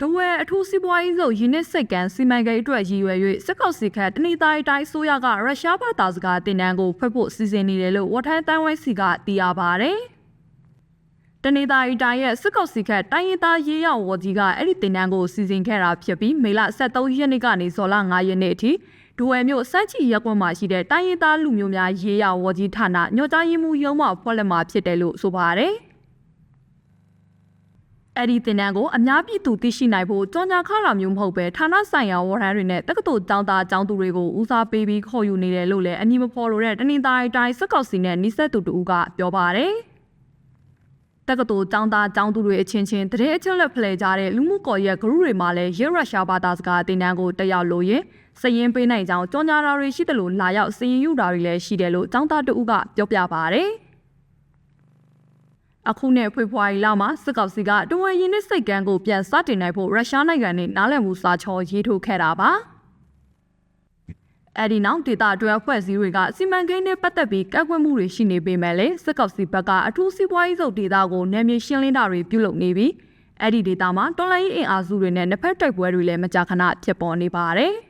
တဝဲအထူးစီးပွားရေးစုရင်းနှစ်စိတ်ကန်းစီမံကိန်းအတွက်ရည်ရွယ်၍စစ်ကောင်စီခန့်တနီသားတိုင်းအစိုးရကရုရှားဘာသာစကားတင်နန်းကိုဖွင့်ဖို့စီစဉ်နေတယ်လို့ဝတ်ထန်းတန်းဝဲစီကသိရပါဗျ။တနီသားတိုင်းရဲ့စစ်ကောင်စီခန့်တိုင်းရင်းသားရေးရောက်ဝကြီးကအဲ့ဒီတင်နန်းကိုစီစဉ်ခဲ့တာဖြစ်ပြီးမေလ23ရက်နေ့ကနေဇွန်လ9ရက်နေ့အထိဒူဝဲမြို့စမ်းချီရက်ကွက်မှာရှိတဲ့တိုင်းရင်းသားလူမျိုးများရေးရောက်ဝကြီးဌာနညွှန်ကြားရေးမှူးရုံးမှဖွဲ့လက်မှာဖြစ်တယ်လို့ဆိုပါတယ်။ အဲ့ဒီတင်နန်းကိုအများပြည်သူသိရှိနိုင်ဖို့ကြောင်ညာခလာမျိုးမဟုတ်ပဲဌာနဆိုင်ရာဝရမ်းတွေနဲ့တက္ကသိုလ်ကျောင်းသားကျောင်းသူတွေကိုဦးစားပေးပြီးခေါ်ယူနေတယ်လို့လည်းအမည်မဖော်လိုတဲ့တနင်္သာရီတိုင်းစက်ကောက်စီနဲ့နှိစက်သူတူကပြောပါတယ်။တက္ကသိုလ်ကျောင်းသားကျောင်းသူတွေအချင်းချင်းတရေအချက်လက်ဖလှယ်ကြတဲ့လူမှုကွန်ရက် group တွေမှာလည်းရဲရုရှားဘာသာစကားတင်နန်းကိုတက်ရောက်လို့ရင်စည်ရင်ပေးနိုင်ကြောင်းကြောင်ညာတာတွေရှိတယ်လို့လာရောက်စည်ရင်ယူတာတွေလည်းရှိတယ်လို့ကျောင်းသားတူကပြောပြပါတယ်။ အခုနဲ့ဖေဖော်ဝါရီလမှာစစ်ကောင်စီကတဝဲရင်းနှစ်စိတ်ကန်းကိုပြန်စတင်နိုင်ဖို့ရုရှားနိုင်ငံနဲ့နားလည်မှုစာချောရေးထိုးခဲ့တာပါအဲ့ဒီနောက်ဒေတာအတွဲအဖွဲ့အစည်းတွေကစီမံကိန်းနဲ့ပတ်သက်ပြီးကန့်ကွက်မှုတွေရှိနေပေမဲ့လည်းစစ်ကောင်စီဘက်ကအထူးစီးပွားရေးစုပ်ဒေတာကိုနယ်မြေရှင်းလင်းတာတွေပြုလုပ်နေပြီးအဲ့ဒီဒေတာမှာတော်လိုင်းအင်အားစုတွေနဲ့နှစ်ဖက်တိုက်ပွဲတွေလည်းမကြာခဏဖြစ်ပေါ်နေပါတယ်။